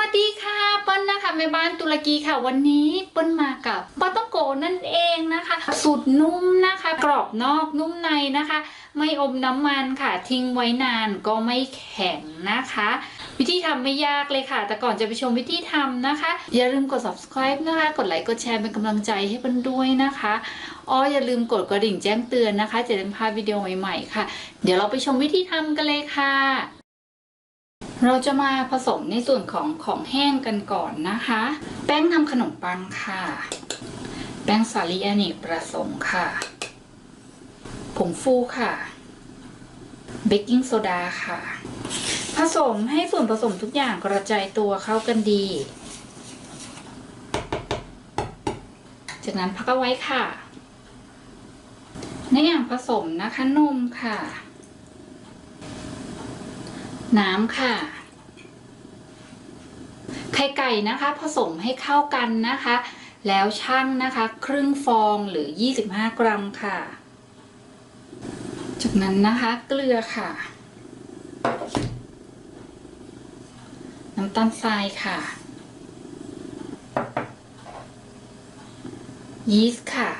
วัสดีค่ะเปิ้ลนะคะแม่บ้านตุรกีค่ะ วันนี้เปิ้ลมากับปาต้องโกนั่นเองนะคะสูตรนุ่มนะคะ กรอบนอกนุ่มในนะคะ ไม่อมน้ำมันค่ะ ทิ้งไว้นานก็ไม่แข็งนะคะ วิธีทำไม่ยากเลยค่ะ แต่ก่อนจะไปชมวิธีทำนะคะ อย่าลืมกด subscribe นะคะ กดไลค์กดแชร์เป็นกำลังใจให้เปิ้ลด้วยนะคะอ๋ออย่าลืมกดกระดิ่งแจ้งเตือนนะคะจะได้พลาดวิดีโอใหม่ๆค่ะ เดี๋ยวเราไปชมวิธีทำกันเลยค่ะ เราจะมาผสมในส่วนของของแห้งกันก่อนนะคะ แป้งทำขนมปังค่ะ แป้งสาลีอเนกประสงค์ค่ะ ผงฟูค่ะ เบกกิ้งโซดาค่ะ ผสมให้ส่วนผสมทุกอย่างกระจายตัวเข้ากันดี จากนั้นพักเอาไว้ค่ะ ในอย่างผสมนะคะนมค่ะน้ำค่ะ ไข่ไก่นะคะ ผสมให้เข้ากันนะคะ แล้วชั่งนะคะ ครึ่งฟองหรือ 25 กรัมค่ะ จากนั้นนะคะเกลือค่ะ น้ำตาลทรายค่ะ ยีสต์ค่ะ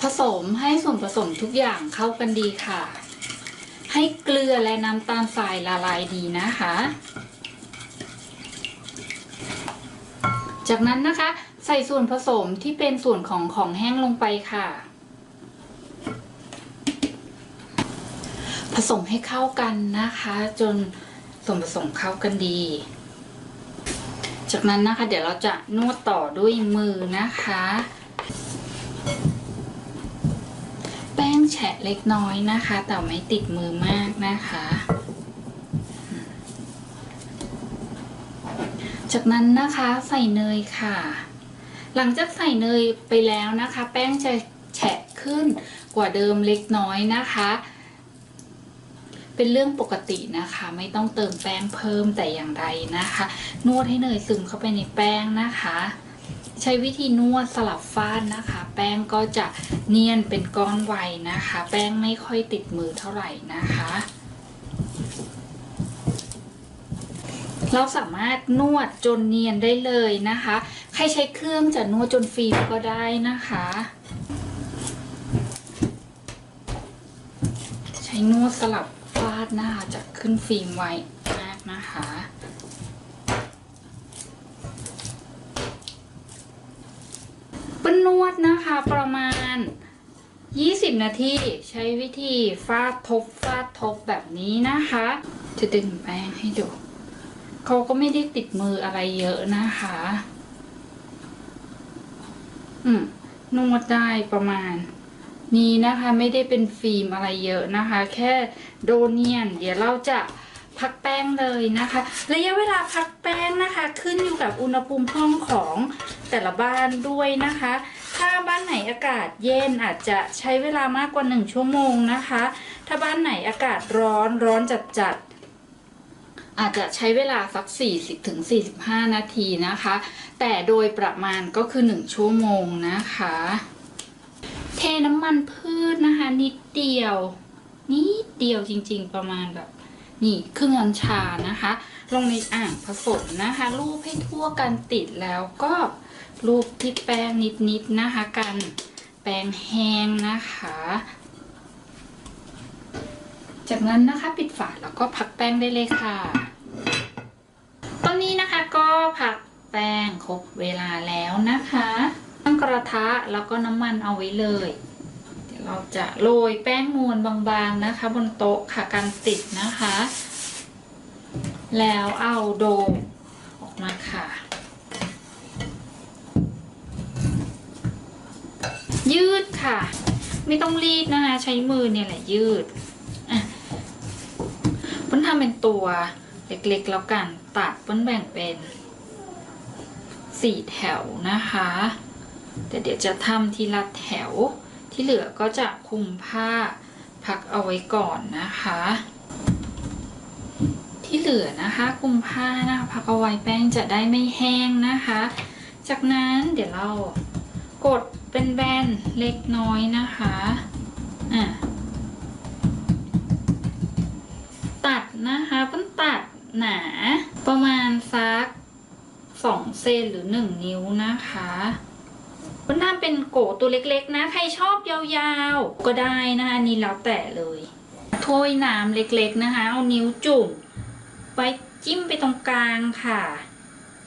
ผสมให้ส่วนผสมทุกอย่างเข้ากันดีค่ะ ให้เกลือและน้ำตาลทรายละลายดีนะคะ จากนั้นนะคะ ใส่ส่วนผสมที่เป็นส่วนของของแห้งลงไปค่ะ ผสมให้เข้ากันนะคะ จนส่วนผสมเข้ากันดี จากนั้นนะคะ เดี๋ยวเราจะนวดต่อด้วยมือนะคะ แฉะเล็กน้อยนะคะ แต่ไม่ติดมือมากนะคะ จากนั้นนะคะใส่เนยค่ะ หลังจากใส่เนยไปแล้วนะคะ แป้งจะแฉะขึ้นกว่าเดิมเล็กน้อยนะคะ เป็นเรื่องปกตินะคะ ไม่ต้องเติมแป้งเพิ่มแต่อย่างใดนะคะ นวดให้เนยซึมเข้าไปในแป้งนะคะ ใช้วิธีนวดสลับฟาดนะคะ แป้งก็จะเนียนเป็นก้อนไวนะคะ แป้งไม่ค่อยติดมือเท่าไหร่นะคะ เราสามารถนวดจนเนียนได้เลยนะคะ ใครใช้เครื่องจะนวดจนฟิล์มก็ได้นะคะ ใช้นวดสลับฟาดนะคะจะขึ้นฟิล์มไวมากนะคะ เป็นนวดนะคะประมาณ 20 นาที ใช้วิธีฟาดทบฟาดทบแบบนี้นะคะ จะดึงแป้งให้ดูเขาก็ไม่ได้ติดมืออะไรเยอะนะคะ อืมนวดได้ประมาณนี้นะคะไม่ได้เป็นฟิล์มอะไรเยอะนะคะ แค่โดเนียน เดี๋ยวเราจะพักแป้งเลยนะคะ ระยะเวลาพักแป้งนะคะ ขึ้นอยู่กับอุณหภูมิห้องของ แต่ละบ้านด้วยนะคะ ถ้าบ้านไหนอากาศเย็นอาจจะใช้เวลามากกว่า 1 ชั่วโมงนะคะ ถ้าบ้านไหนอากาศร้อนร้อนจัดจัดๆอาจจะใช้เวลาสัก 40ถึง45 นาทีนะคะ แต่โดยประมาณก็คือ 1 ชั่วโมงนะคะ เทน้ำมันพืชนะคะ นิดเดียว นิดเดียวจริงๆประมาณแบบ นี่ครึ่งอัญชานะคะ ลงในอ่างผสมนะคะ รูปให้ทั่วกันติดแล้วก็รูปที่แป้งนิดๆนะคะ กันแป้งแห้งนะคะ จากนั้นนะคะปิดฝาแล้วก็พักแป้งได้เลยค่ะ ตอนนี้นะคะก็พักแป้งครบเวลาแล้วนะคะตั้งกระทะแล้วก็น้ำมันเอาไว้เลย เราจะโรยแป้งมวนบางๆนะคะ บนโต๊ะค่ะกันติดนะคะ แล้วเอาโดมออกมาค่ะ ยืดค่ะ ไม่ต้องรีดนะคะ ใช้มือเนี่ยแหละยืดอะเปิ้ลทำเป็นตัวเล็กๆแล้วกันตัดเปิ้ลแบ่งเป็นสี่แถวนะคะ แต่เดี๋ยวจะทำทีละแถว ที่เหลือก็จะคลุมผ้าพักเอาไว้ก่อนนะคะ ที่เหลือนะคะคลุมผ้านะคะพักเอาไว้แป้งจะได้ไม่แห้งนะคะ จากนั้นเดี๋ยวเรากดเป็นแบนเล็กน้อยนะคะอะตัดนะคะเปิ้ลตัดหนาประมาณสักสองเซนหรือหนึ่งนิ้วนะคะ เปิ้ลทำเป็นโกตัวเล็กๆนะ ใครชอบยาวๆ ก็ได้นะคะนี่แล้วแต่เลยถ้วยน้ำเล็กๆนะคะ เอานิ้วจุ่มไปจิ้มไปตรงกลางค่ะ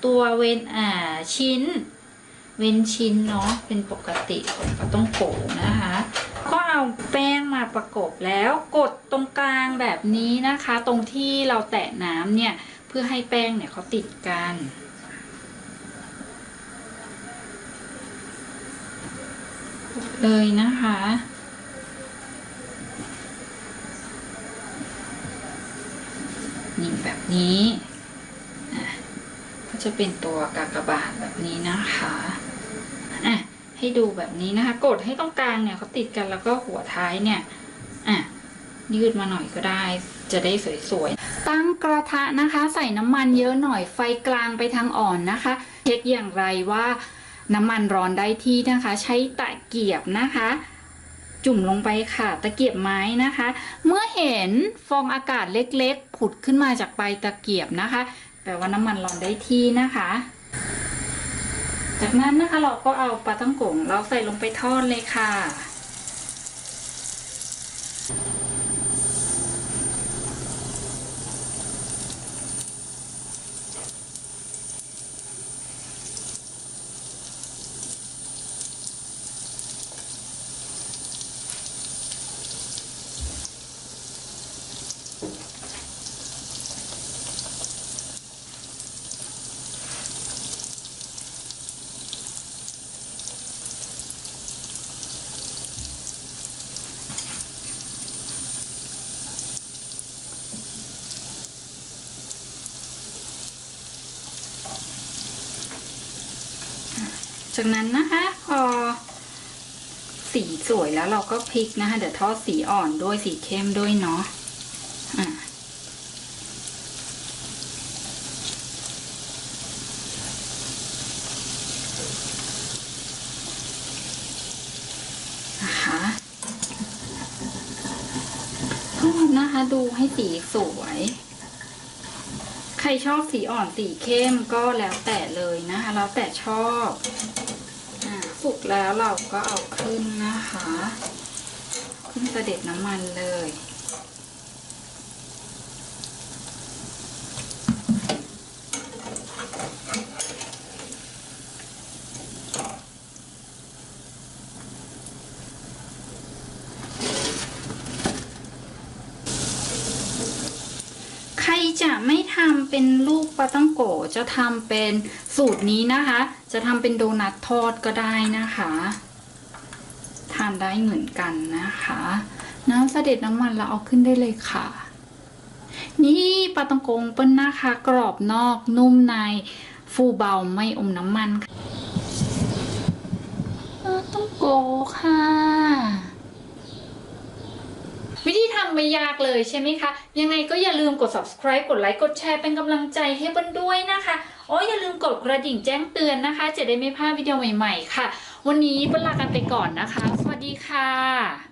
ตัวเวนอ่าชิ้น เว้นชิ้นเนาะเป็นปกติของปลาต้องโกนะคะ ก็เอาแป้งมาประกบแล้วกดตรงกลางแบบนี้นะคะ ตรงที่เราแตะน้ำเนี่ย เพื่อให้แป้งเนี่ยเขาติดกัน เลยนะคะ นี่แบบนี้ก็จะเป็นตัวกากบาทแบบนี้นะคะอะให้ดูแบบนี้นะคะ กดให้ตรงกลางเนี่ยเขาติดกันแล้วก็หัวท้ายเนี่ยอะยืดมาหน่อยก็ได้จะได้สวยๆ ตั้งกระทะนะคะ ใส่น้ำมันเยอะหน่อยไฟกลางไปทางอ่อนนะคะ เช็คอย่างไรว่า น้ำมันร้อนได้ที่นะคะ ใช้ตะเกียบนะคะ จุ่มลงไปค่ะ ตะเกียบไม้นะคะ เมื่อเห็นฟองอากาศเล็กๆ ผุดขึ้นมาจากปลายตะเกียบนะคะแปลว่าน้ำมันร้อนได้ที่นะคะ จากนั้นนะคะเราก็เอาปลาตั้งโกงเราใส่ลงไปทอดเลยค่ะ จากนั้นนะคะพอสีสวยแล้วเราก็พลิกนะคะ เดี๋ยวทอดสีอ่อนด้วยสีเข้มด้วยเนาะอะนะคะทอดนะคะ ดูให้สีสวย ใครชอบสีอ่อนสีเข้มก็แล้วแต่เลยนะคะ แล้วแต่ชอบ แล้วเราก็เอาขึ้นนะคะ ขึ้นเสด็จน้ำมันเลย จะไม่ทำเป็นลูกปลาต้องโกจะทำเป็นสูตรนี้นะคะ จะทำเป็นโดนัททอดก็ได้นะคะ ทานได้เหมือนกันนะคะน้ำเสด็จน้ำมันเราเอาขึ้นได้เลยค่ะ นี่ปลาตองโกงเปิ้ลนะคะ กรอบนอกนุ่มในฟูเบาไม่อมน้ำมันค่ะปลาต้องโกค่ะ ไม่ยากเลยใช่ไหมคะ ยังไงก็อย่าลืมกด subscribe กดไลค์กดแชร์เป็นกำลังใจให้เบิ้ลด้วยนะคะโอ้ยอย่าลืมกดกระดิ่งแจ้งเตือนนะคะ จะได้ไม่พลาดวิดีโอใหม่ๆค่ะ วันนี้เบิ้ลลากันไปก่อนนะคะ สวัสดีค่ะ